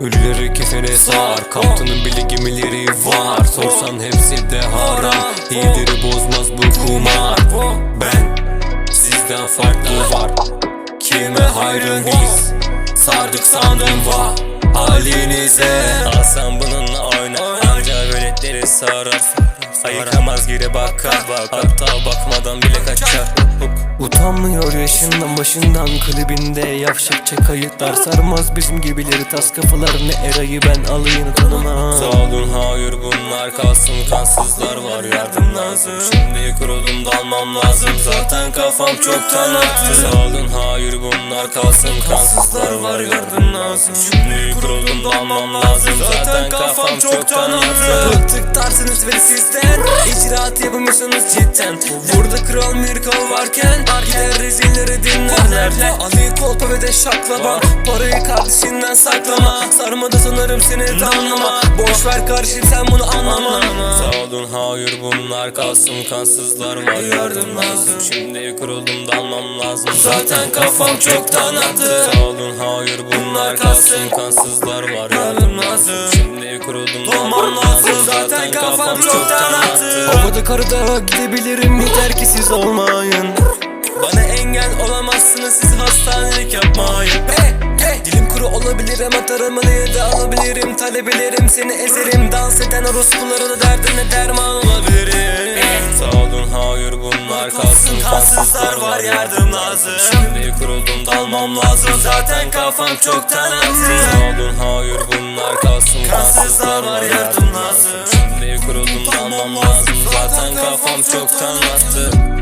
Ölüleri kefene sar. Kaptanın bile gemileri var. Sorsan hepsi de haram. İyileri bozmaz bu kumar. Ben sizden farklı var. Kime hayrın biz? Sardık sandım va Halinize. Alsan bununla oyna. Anca veletleri sarar. Ayıkamaz geri bakar. Hatta bakmadan bile kaçar Utanmıyor yaşından başından klibinde Yavşakça kayıtlar sarmaz bizim gibileri Tas kafalar ne erayı ben alayını tanımam. Sağ olun hayır bunlar kalsın kansızlar var yardım lazım. Şimdi kuruldum dalmam lazım zaten kafam çoktan attı Sağ olun hayır bunlar kalsın kansızlar var yardım lazım. Şimdi kuruldum dalmam lazım zaten kafam çoktan attı Bıktık tarzınız ve sizden İcraat yapamıyorsunuz cidden. Burada kral Mirko varken Gider rezilleri dinlerler Ali kolpa ve de şaklama. Parayı kardeşinden saklama. Sarmadı sanırım seni damlama Boş ver kardeşim sen bunu anlama. Sağ olun hayır bunlar kalsın. Kansızlar var yardım lazım. Şimdi kuruldum dalmam lazım. Zaten kafam çoktan attı. Sağ olun hayır bunlar kalsın. Kansızlar var yardım lazım. Şimdi kuruldum dalmam lazım. Zaten kafam çoktan attı. Havada karada gidebilirim. Yeter ki siz olmayın ama taramalıyı da alabilirim? Talebelerim seni ezerim Dans eden orospulara da derdine derman olabilirim. Sağ olun hayır bunlar kalsın Kansızlar var yardım lazım. Şimdi kuruldum dalmam lazım. Zaten kafam çoktan attı Sağ olun hayır bunlar kalsın Kansızlar var yardım lazım. Şimdi kuruldum dalmam lazım. Zaten kafam çoktan attı